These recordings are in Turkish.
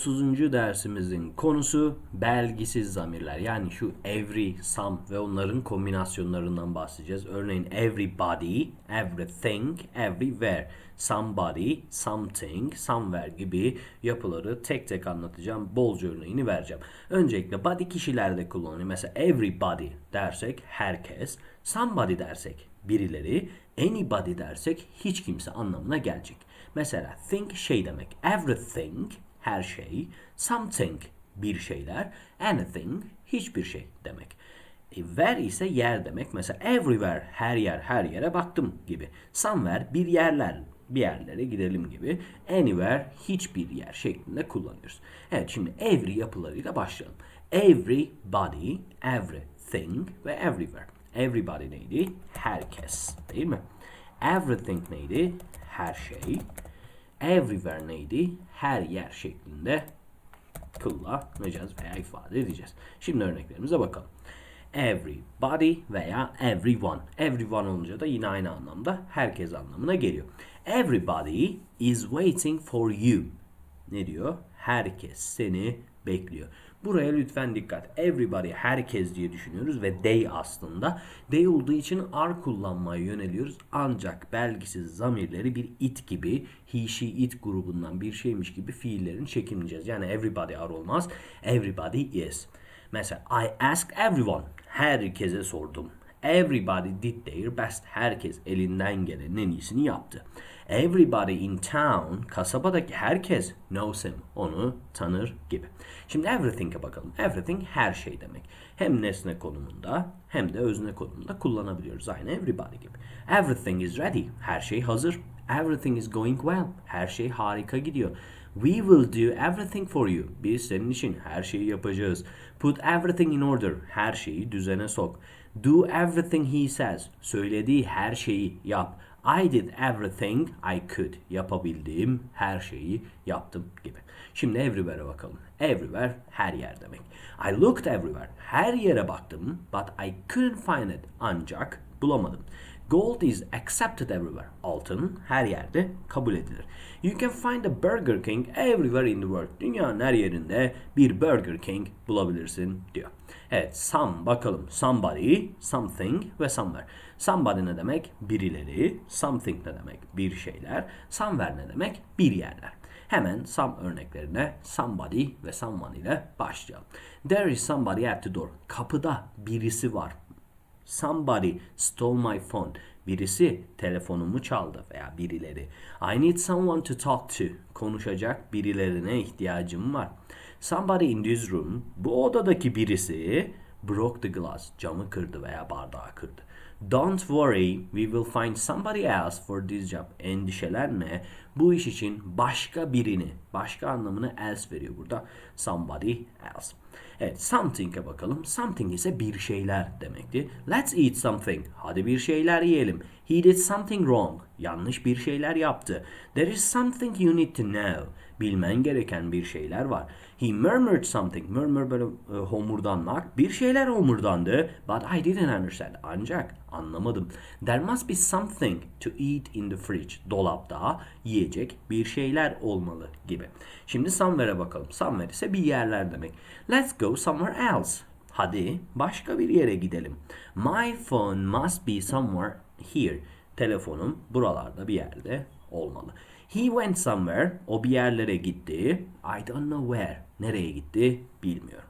30. dersimizin konusu belgisiz zamirler. Yani şu every, some ve onların kombinasyonlarından bahsedeceğiz. Örneğin everybody, everything, everywhere, somebody, something, somewhere gibi yapıları tek tek anlatacağım. Bolca örneğini vereceğim. Öncelikle body kişilerde kullanılıyor. Mesela everybody dersek herkes, somebody dersek birileri, anybody dersek hiç kimse anlamına gelecek. Mesela think şey demek. Everything her şey, something bir şeyler, anything hiçbir şey demek. E, where ise yer demek. Mesela everywhere her yer her yere baktım gibi. Somewhere bir yerler bir yerlere gidelim gibi. Anywhere hiçbir yer şeklinde kullanıyoruz. Evet şimdi every yapılarıyla başlayalım. Everybody, everything ve everywhere. Everybody neydi? Herkes değil mi? Everything neydi? Her şey. Everywhere neydi? Her yer şeklinde kullanacağız veya ifade edeceğiz. Şimdi örneklerimize bakalım. Everybody veya everyone. Everyone olunca da yine aynı anlamda herkes anlamına geliyor. Everybody is waiting for you. Ne diyor? Herkes seni bekliyor. Buraya lütfen dikkat. Everybody herkes diye düşünüyoruz ve they aslında. They olduğu için are kullanmaya yöneliyoruz. Ancak belgisiz zamirleri bir it gibi, he, she, it grubundan bir şeymiş gibi fiillerin çekilmeyeceğiz. Yani everybody are olmaz. Everybody is. Mesela I asked everyone. Herkese sordum. Everybody did their best. Herkes elinden gelenin en iyisini yaptı. Everybody in town, kasabadaki herkes knows him, onu tanır gibi. Şimdi everything'e bakalım. Everything her şey demek. Hem nesne konumunda hem de özne konumunda kullanabiliyoruz. Aynı everybody gibi. Everything is ready, her şey hazır. Everything is going well, her şey harika gidiyor. We will do everything for you. Biz senin için her şeyi yapacağız. Put everything in order. Her şeyi düzene sok. Do everything he says. Söylediği her şeyi yap. I did everything I could. Yapabildiğim her şeyi yaptım gibi. Şimdi everywhere'e bakalım. Everywhere her yer demek. I looked everywhere. Her yere baktım but I couldn't find it. Ancak bulamadım. Gold is accepted everywhere. Altın her yerde kabul edilir. You can find a Burger King everywhere in the world. Dünyanın her yerinde bir Burger King bulabilirsin diyor. Evet, some bakalım. Somebody, something ve somewhere. Somebody ne demek? Birileri. Something ne demek? Bir şeyler. Somewhere ne demek? Bir yerler. Hemen some örneklerine somebody ve someone ile başlayalım. There is somebody at the door. Kapıda birisi var. Somebody stole my phone. Birisi telefonumu çaldı veya birileri. I need someone to talk to. Konuşacak birilerine ihtiyacım var. Somebody in this room. Bu odadaki birisi broke the glass. Camı kırdı veya bardağı kırdı. Don't worry, we will find somebody else for this job. Endişelenme, bu iş için başka birini, başka anlamını else veriyor burada. Somebody else. Evet, something'e bakalım. Something ise bir şeyler demekti. Let's eat something. Hadi bir şeyler yiyelim. He did something wrong. Yanlış bir şeyler yaptı. There is something you need to know. Bilmen gereken bir şeyler var. He murmured something. Murmur böyle e, homurdanmak. Bir şeyler homurdandı. But I didn't understand. Ancak anlamadım. There must be something to eat in the fridge. Dolapta yiyecek bir şeyler olmalı gibi. Şimdi somewhere'e bakalım. Somewhere ise bir yerler demek. Let's go somewhere else. Hadi başka bir yere gidelim. My phone must be somewhere here. Telefonum buralarda bir yerde olmalı. He went somewhere. O bir yerlere gitti. I don't know where. Nereye gitti bilmiyorum.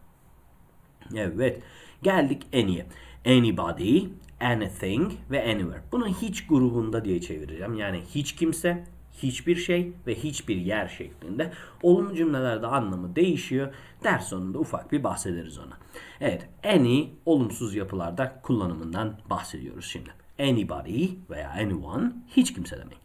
Evet. Geldik any'e. Anybody, anything ve anywhere. Bunu hiç grubunda diye çevireceğim. Yani hiç kimse, hiçbir şey ve hiçbir yer şeklinde. Olumlu cümlelerde anlamı değişiyor. Ders sonunda ufak bir bahsederiz ona. Evet, any olumsuz yapılarda kullanımından bahsediyoruz şimdi. Anybody veya anyone hiç kimse demek.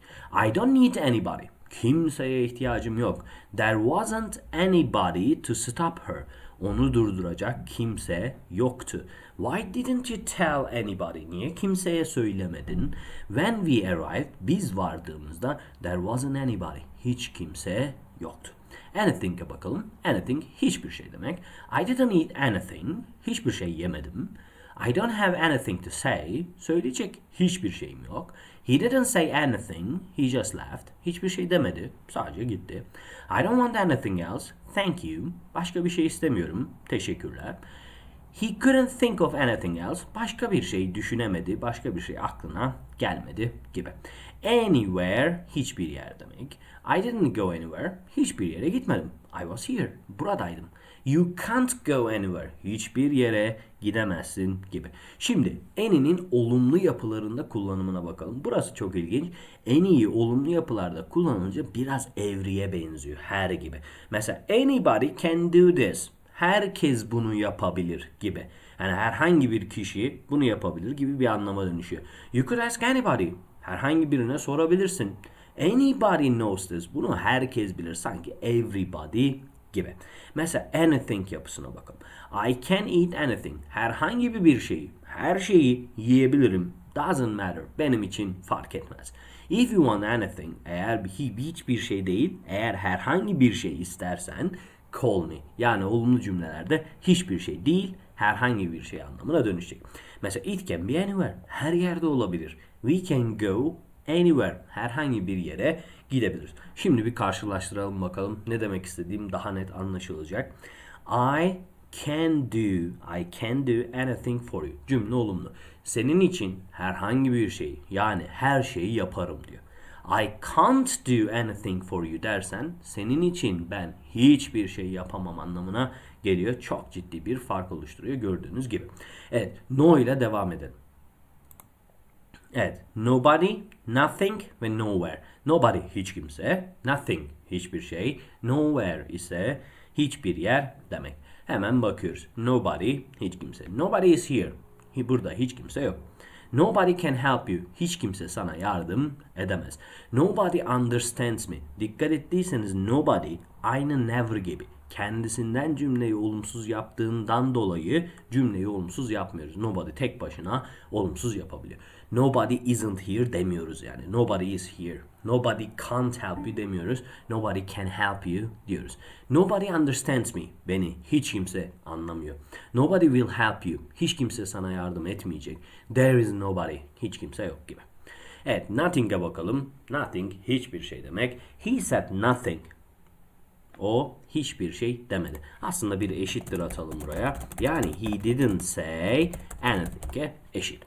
I don't need anybody. Kimseye ihtiyacım yok. There wasn't anybody to stop her. Onu durduracak kimse yoktu. Why didn't you tell anybody? Niye kimseye söylemedin? When we arrived, biz vardığımızda there wasn't anybody. Hiç kimse yoktu. Anything'e bakalım. Anything hiçbir şey demek. I didn't eat anything. Hiçbir şey yemedim. I don't have anything to say. Söyleyecek hiçbir şeyim yok. He didn't say anything. He just left. Hiçbir şey demedi. Sadece gitti. I don't want anything else. thank you. Başka bir şey istemiyorum. Teşekkürler. He couldn't think of anything else. Başka bir şey düşünemedi, başka bir şey aklına gelmedi gibi. Anywhere, hiçbir yer demek. I didn't go anywhere, hiçbir yere gitmedim. I was here, buradaydım. You can't go anywhere, hiçbir yere gidemezsin gibi. Şimdi any'nin olumlu yapılarında kullanımına bakalım. Burası çok ilginç. Any'yi olumlu yapılarda kullanınca biraz evriye benziyor. Her gibi. Mesela anybody can do this herkes bunu yapabilir gibi. Yani herhangi bir kişi bunu yapabilir gibi bir anlama dönüşüyor. You could ask anybody. Herhangi birine sorabilirsin. Anybody knows this. Bunu herkes bilir. Sanki everybody gibi. Mesela anything yapısına bakalım. I can eat anything. Herhangi bir şeyi, her şeyi yiyebilirim. Doesn't matter. Benim için fark etmez. If you want anything, eğer hiçbir şey değil, eğer herhangi bir şey istersen call me. Yani olumlu cümlelerde hiçbir şey değil, herhangi bir şey anlamına dönüşecek. Mesela it can be anywhere. Her yerde olabilir. We can go anywhere. Herhangi bir yere gidebiliriz. Şimdi bir karşılaştıralım bakalım ne demek istediğim daha net anlaşılacak. I can do, I can do anything for you. Cümle olumlu. Senin için herhangi bir şey yani her şeyi yaparım diyor. I can't do anything for you dersen senin için ben hiçbir şey yapamam anlamına geliyor. Çok ciddi bir fark oluşturuyor gördüğünüz gibi. Evet no ile devam edelim. Evet nobody, nothing ve nowhere. Nobody hiç kimse, nothing hiçbir şey, nowhere ise hiçbir yer demek. Hemen bakıyoruz. Nobody hiç kimse. Nobody is here. Burada hiç kimse yok. Nobody can help you. Hiç kimse sana yardım edemez. Nobody understands me. Dikkat ettiyseniz nobody aynı never gibi. Kendisinden cümleyi olumsuz yaptığından dolayı cümleyi olumsuz yapmıyoruz. Nobody tek başına olumsuz yapabiliyor. Nobody isn't here demiyoruz yani. Nobody is here. Nobody can't help you demiyoruz. Nobody can help you diyoruz. Nobody understands me. Beni hiç kimse anlamıyor. Nobody will help you. Hiç kimse sana yardım etmeyecek. There is nobody. Hiç kimse yok gibi. Evet, nothing'e bakalım. Nothing hiçbir şey demek. He said nothing. O hiçbir şey demedi. Aslında bir eşittir atalım buraya. Yani he didn't say anything'e eşit.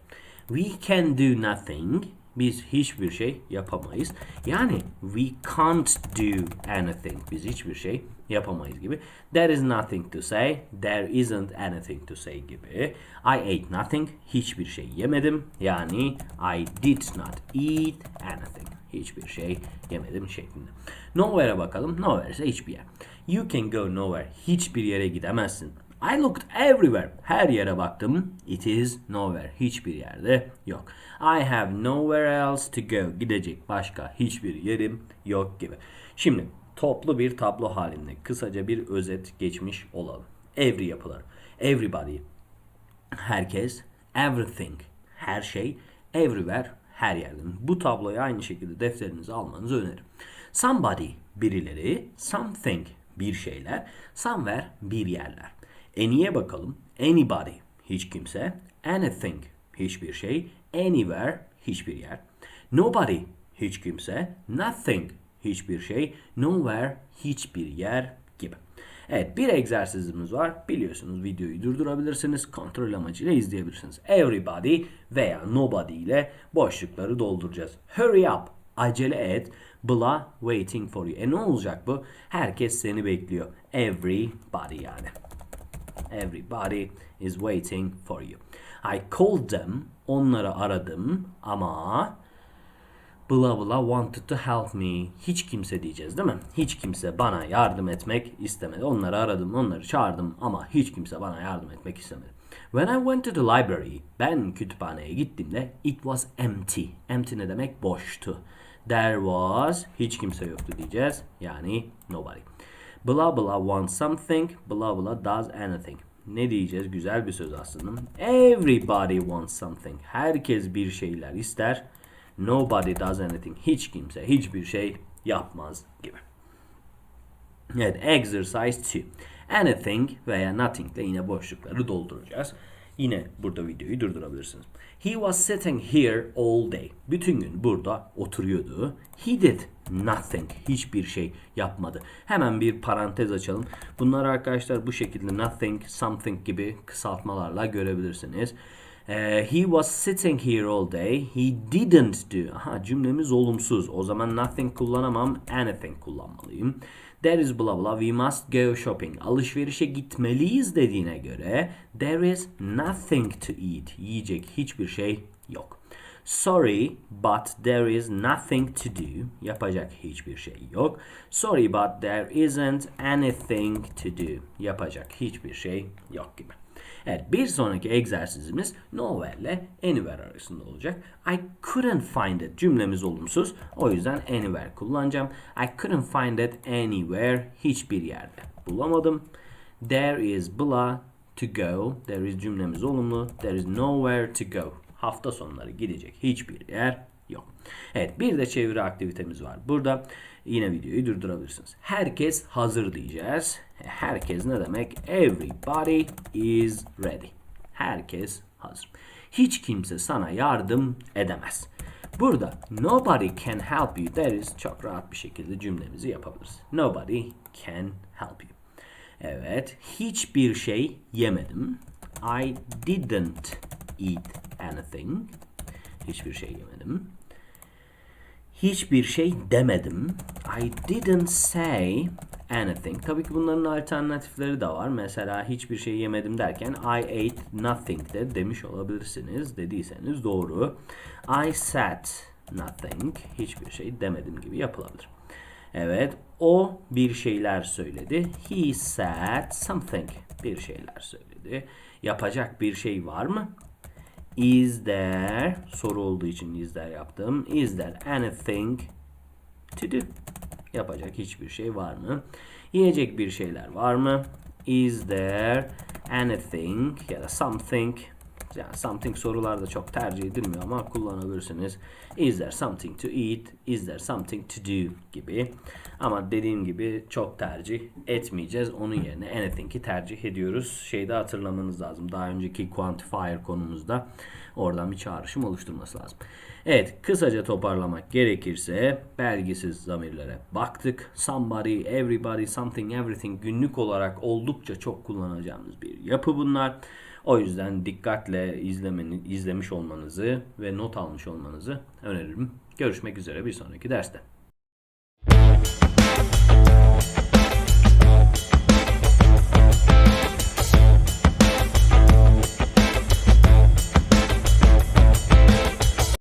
We can do nothing. Biz hiçbir şey yapamayız. Yani we can't do anything. Biz hiçbir şey yapamayız gibi. There is nothing to say. There isn't anything to say gibi. I ate nothing. Hiçbir şey yemedim. Yani I did not eat anything. Hiçbir şey yemedim şeklinde. Nowhere'e bakalım. Nowhere ise hiçbir yer. You can go nowhere. Hiçbir yere gidemezsin. I looked everywhere. Her yere baktım. It is nowhere. Hiçbir yerde yok. I have nowhere else to go. Gidecek başka hiçbir yerim yok gibi. Şimdi toplu bir tablo halinde kısaca bir özet geçmiş olalım. Every yapılar. Everybody. Herkes. Everything. Her şey. Everywhere. Her yerden. Bu tabloyu aynı şekilde defterinize almanızı öneririm. Somebody. Birileri. Something. Bir şeyler. Somewhere. Bir yerler. Any'ye bakalım. Anybody. Hiç kimse. Anything. Hiçbir şey. Anywhere. Hiçbir yer. Nobody. Hiç kimse. Nothing. Hiçbir şey. Nowhere. Hiçbir yer gibi. Evet bir egzersizimiz var. Biliyorsunuz videoyu durdurabilirsiniz. Kontrol amacıyla izleyebilirsiniz. Everybody veya nobody ile boşlukları dolduracağız. Hurry up. Acele et. Bla waiting for you. E ne olacak bu? Herkes seni bekliyor. Everybody yani. Everybody is waiting for you. I called them. Onları aradım ama bla bla wanted to help me. Hiç kimse diyeceğiz değil mi? Hiç kimse bana yardım etmek istemedi. Onları aradım, onları çağırdım ama hiç kimse bana yardım etmek istemedi. When I went to the library, ben kütüphaneye gittiğimde it was empty. Empty ne demek? Boştu. There was, hiç kimse yoktu diyeceğiz. Yani nobody. Blah blah wants something, blah blah does anything. Ne diyeceğiz? Güzel bir söz aslında. Everybody wants something. Herkes bir şeyler ister. Nobody does anything. Hiç kimse hiçbir şey yapmaz gibi. Evet, exercise 2. Anything veya nothing ile yine boşlukları dolduracağız. Yine burada videoyu durdurabilirsiniz. He was sitting here all day. Bütün gün burada oturuyordu. He did nothing. Hiçbir şey yapmadı. Hemen bir parantez açalım. Bunları arkadaşlar bu şekilde nothing, something gibi kısaltmalarla görebilirsiniz. Ee, he was sitting here all day. He didn't do. Aha cümlemiz olumsuz. O zaman nothing kullanamam. Anything kullanmalıyım. There is blah blah. We must go shopping. Alışverişe gitmeliyiz dediğine göre there is nothing to eat. Yiyecek hiçbir şey yok. Sorry but there is nothing to do. Yapacak hiçbir şey yok. Sorry but there isn't anything to do. Yapacak hiçbir şey yok gibi. Evet bir sonraki egzersizimiz nowhere ile anywhere arasında olacak. I couldn't find it cümlemiz olumsuz. O yüzden anywhere kullanacağım. I couldn't find it anywhere hiçbir yerde. Bulamadım. There is blah to go. There is cümlemiz olumlu. There is nowhere to go. Hafta sonları gidecek hiçbir yer yok. Evet bir de çeviri aktivitemiz var. Burada yine videoyu durdurabilirsiniz. Herkes hazır diyeceğiz. Herkes ne demek? Everybody is ready. Herkes hazır. Hiç kimse sana yardım edemez. Burada nobody can help you deriz. Çok rahat bir şekilde cümlemizi yapabiliriz. Nobody can help you. Evet. Hiçbir şey yemedim. I didn't eat anything. Hiçbir şey yemedim. Hiçbir şey demedim. I didn't say anything. Tabii ki bunların alternatifleri de var. Mesela hiçbir şey yemedim derken I ate nothing de demiş olabilirsiniz. Dediyseniz doğru. I said nothing. Hiçbir şey demedim gibi yapılabilir. Evet, o bir şeyler söyledi. He said something. Bir şeyler söyledi. Yapacak bir şey var mı? Is there soru olduğu için is there yaptım. Is there anything to do? Yapacak hiçbir şey var mı? Yiyecek bir şeyler var mı? Is there anything ya da something yani something sorularda çok tercih edilmiyor ama kullanabilirsiniz. Is there something to eat? Is there something to do? gibi. Ama dediğim gibi çok tercih etmeyeceğiz. Onun yerine anything'i tercih ediyoruz. Şeyde hatırlamanız lazım. Daha önceki quantifier konumuzda oradan bir çağrışım oluşturması lazım. Evet, kısaca toparlamak gerekirse belgisiz zamirlere baktık. Somebody, everybody, something, everything günlük olarak oldukça çok kullanacağımız bir yapı bunlar. O yüzden dikkatle izlemeni, izlemiş olmanızı ve not almış olmanızı öneririm. Görüşmek üzere bir sonraki derste.